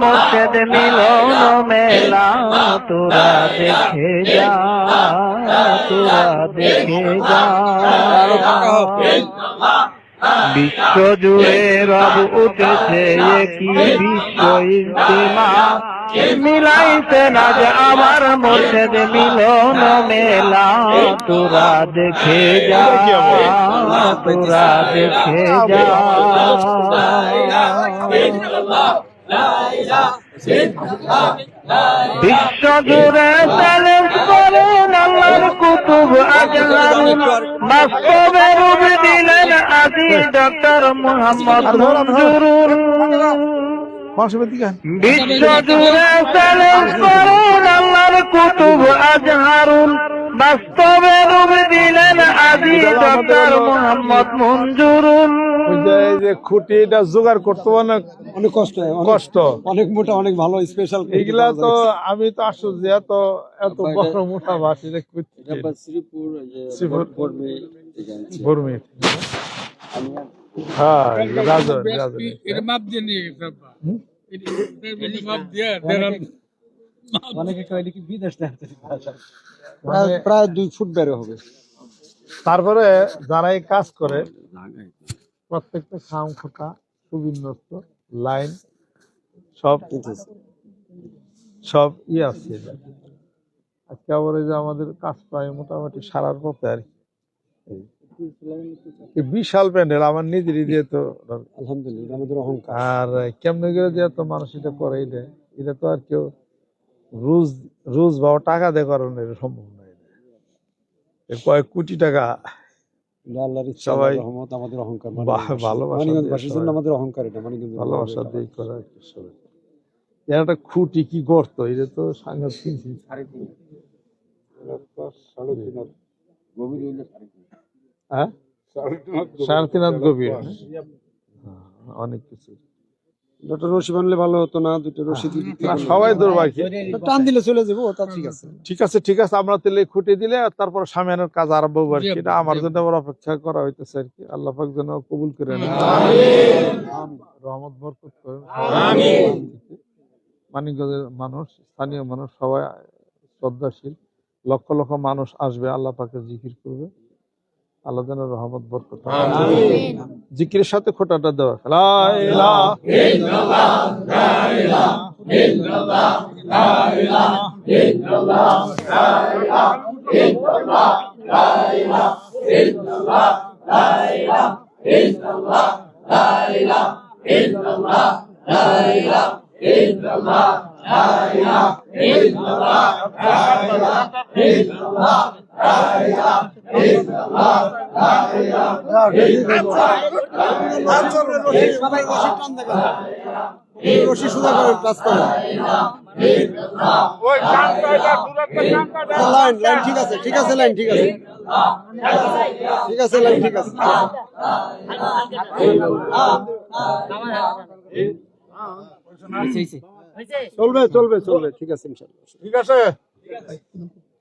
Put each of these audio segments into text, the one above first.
মোর্শেদ মিলন মেলা, তোরা দেখে যা, তোরা দেখে যা। বিশ্ব জুড়ে রব উঠেছে একই বিশ্ব ইস্তেমা মিলাইতে না যে আমার মোর্শেদ মিলন মেলা, তোরা দেখে যা, তোরা দেখে যা। বিশ্ব জুড়ে চ্যালেঞ্জ কুতুব বাস্তবে রূপ দিলেন ডক্টর মোহাম্মদ বিশ্ব জুড়ে চ্যালেঞ্জ কুতুব আজহারুল। রূপ দিলেন মোহাম্মদ মঞ্জুরুল। যে খুঁটি এটা জোগাড় করতে অনেক অনেক কষ্ট কষ্ট। অনেক মোটা অনেক ভালো স্পেশাল এইগুলা তো আমি তো আশ্চর্য এত এত বড় মোটা বাস এটা শ্রীপুর শ্রীপুর। হ্যাঁ রাজন রাজন এটা মাপ দিয়ে নিয়ে গেছে আব্বা। এটা- এটার মধ্যে মাপ দিয়ে অনেকে কয় কি বিদেশ মানে প্রায় দুই ফুট বেড়ে হবে। তারপরে যারা এই কাজ করে প্রত্যেকটা খাম খোকা সুবিন্যস্ত লাইন সব সব ইয়ে আছে। আজকে আবার যে আমাদের কাজ প্রায় মোটামুটি সারার পথে আর কি। বিশাল প্যান্ডেল আমার নিজেরই দিয়ে তো আলহামদুলিল্লাহ আমাদের অহংকার। আর কেমনে করে দিয়ে তো মানুষ এটা করে এটা এটা তো আর কেউ রোজ রোজ বা টাকা দিয়ে করানো এটা সম্ভব এ কয়েক কোটি টাকা। সবাই আমাদের অহংকার জন্য আমাদের অহংকার এটা ভালোবাসা দিয়ে করা। সবাই একটা খুঁটি কি গর্ত? এটা তো সাংঘাতিক। হ্যাঁ? সাড়ে তিন হাত গভীর। হ্যাঁ, অনেক কিছু। দুটো রশি বানলে ভালো হতো না দুটো রশি দিতে না, হতো। সবাই দুর্ভাগ্য টান দিলে চলে যাব তা ঠিক আছে। ঠিক আছে ঠিক আছে আমরা তাহলে খুঁটি দিলে আর তারপর সামিয়ানের কাজ আরম্ভ হব আর কি। এটা আমার জন্য আবার অপেক্ষা করা হইতেছে আর কি। আল্লাহ পাক যেন কবুল করে নেন রহমত বরকত করেন মানিকগঞ্জের মানুষ স্থানীয় মানুষ সবাই শ্রদ্ধাশীল। লক্ষ লক্ষ মানুষ আসবে আল্লাহ পাকে জিকির করবে। আল্লাহ যেন রহমত বরকত জিকিরের সাথে খোটাটা দেওয়া লা ইলাহা রশি সুদা করে কাজ করে লাইন লাইন ঠিক আছে ঠিক আছে লাইন ঠিক আছে ঠিক আছে লাইন ঠিক আছে চলবে চলবে চলবে। ঠিক আছে ইনশাআল্লাহ ঠিক আছে।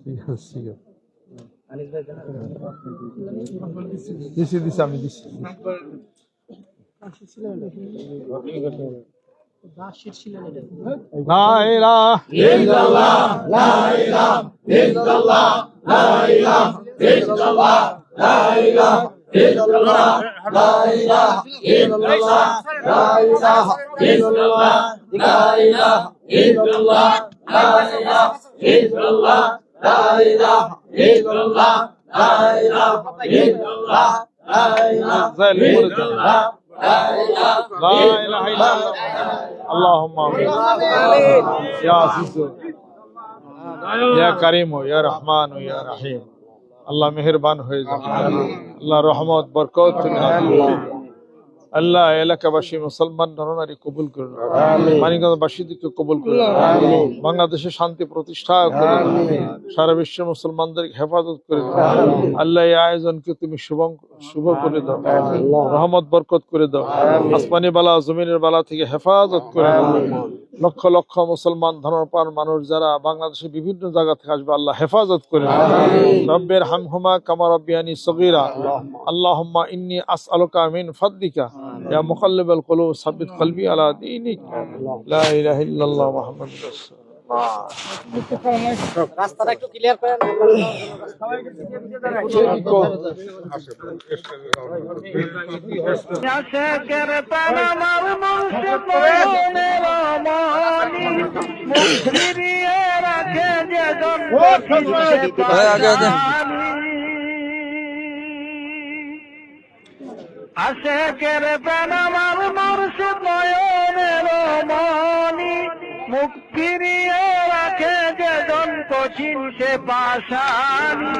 ঠিক আছে ঠিক ছিলেন إلا الله لا إله إلا الله لا إله إلا الله لا إله إلا الله لا إله إلا الله لا إله إلا الله لا إله إلا الله لا إله إلا الله لا إله إلا الله اللهم آمين يا يا كريم يا رحمن يا رحيم আল্লাহ মেহরবান হয়ে যান আল্লাহ রহমত বরকত তুমি। আল্লাহ এলাকাবাসী মুসলমান নরনারী কবুল করুন। মানিকগঞ্জবাসীদেরকে কবুল করুন। বাংলাদেশে শান্তি প্রতিষ্ঠা করুন। সারা বিশ্বের মুসলমানদেরকে হেফাজত করে দাও। আল্লাহ এই আয়োজনকে তুমি শুভ শুভ করে দাও। রহমত বরকত করে দাও। আসমানি বালা জমিনের বালা থেকে হেফাজত করে দাও। লক্ষ লক্ষ মুসলমান ধর্মপ্রাণ মানুষ যারা বাংলাদেশের বিভিন্ন জায়গা থেকে আসবে আল্লাহ হেফাজত করে রব্বের হামহুমা কামা রব্বিয়ানি সগীরা। আল্লাহুম্মা। ইন্নী আসআলুকা মিন ফাদলিকা ইয়া মুকাল্লিবাল কুলুব সাব্বিত কলবি আলা দীনিক লা ইলাহা ইল্লাল্লাহ মুহাম্মাদুর রাসূলুল্লাহ রাস্তাটা একটু ক্লিয়ার করেন আশেকের তানামার মুর্শিদ। আশেকের তানামার মুর্শিদ নয়নের মনি মুখ ফিরিয়ে রাখে যে জন কঠিন সে পাশানি।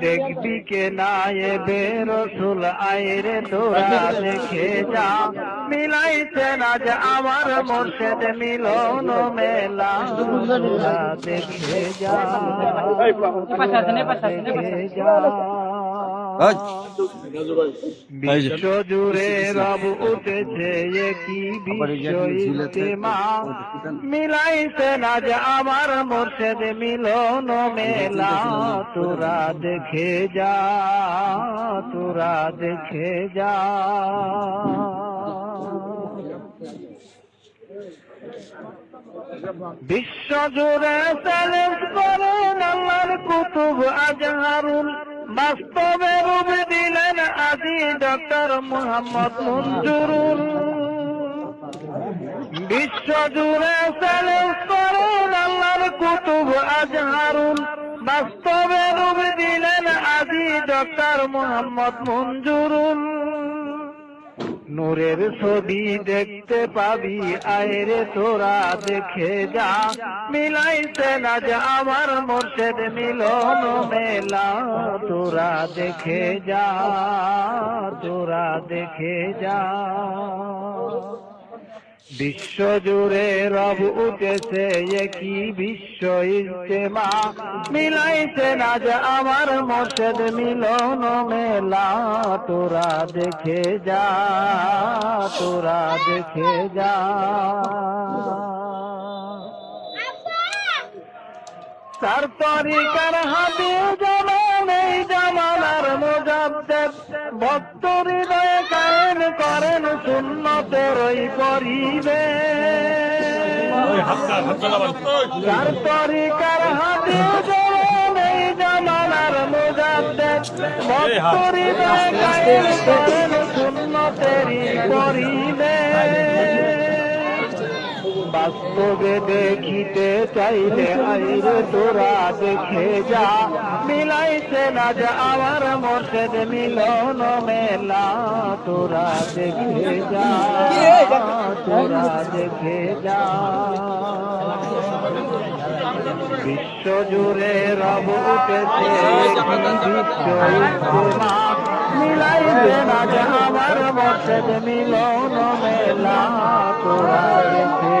দেখবি কে না এবে রসুল আইরে তোরা দেখে যা। মিলাইছে না যে আমার মোর্শেদ মিলন মেলা। দেখে যা। দেখে যা। বিশ্ব জুড়ে রব উঠেছে মিলাইছে না যে আমার মোর্শেদ মিলন মেলা। তোরা দেখে যা তোরা দেখে যা। বিশ্ব জুড়ে চ্যালেঞ্জ করেন আল্লাহর কুতুব আজহারুল। বাস্তবে রূপ দিলেন আজি ডক্টর মোহাম্মদ মঞ্জুরুল। বিশ্বজুড়ে চ্যালেঞ্জ করেন আল্লাহর কুতুব আজহারুল। বাস্তবে রূপ দিলেন আজি ডক্টর মোহাম্মদ মঞ্জুরুল। নূরের ছবি দেখতে পাবি, আয়রে তোরা দেখে যা। মিলাইছে না যা আমার মোর্শেদ মিলন মেলা। তোরা দেখে যা, তোরা দেখে যা। বিশ্ব জুড়ে রব উঠেছে একই বিশ্ব ইজতেমা। মিলাইছে না যে আমার মোর্শেদ মিলন মেলা। তোরা দেখে যা, তোরা দেখে যা। তার তরিকার হাতে জামান এই জামানার মোজাব্দেদ ভক্ত হৃদয়ে কায়েন করেন শূন্যতের ওই পরিবে তার তরিকার হাতে এই জামানার মোজাব্দেদ ভক্ত হৃদয়ে কায়েন করেন শূন্যতেরই পরিবে বাস্তবে দেখিতে চাইলে আইরে তোরা দেখে যা। মিলাইছে না যে আমার মোর্শেদ মিলন মেলা। তোরা দেখে যা, তোরা দেখে যা। বিশ্ব জুড়ে রব উঠেছে মিলাইছে না যে আমার মোর্শেদ মিলন মেলা। তোরা দেখে